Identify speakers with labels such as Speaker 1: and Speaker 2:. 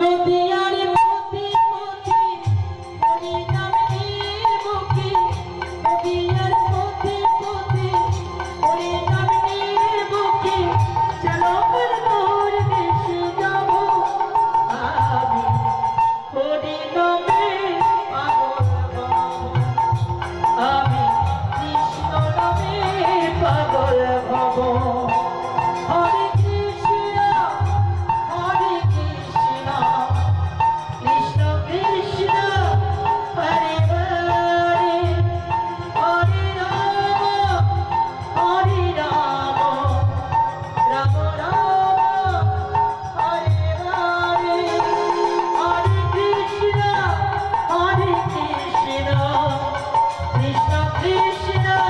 Speaker 1: নদী কৃষ্ণ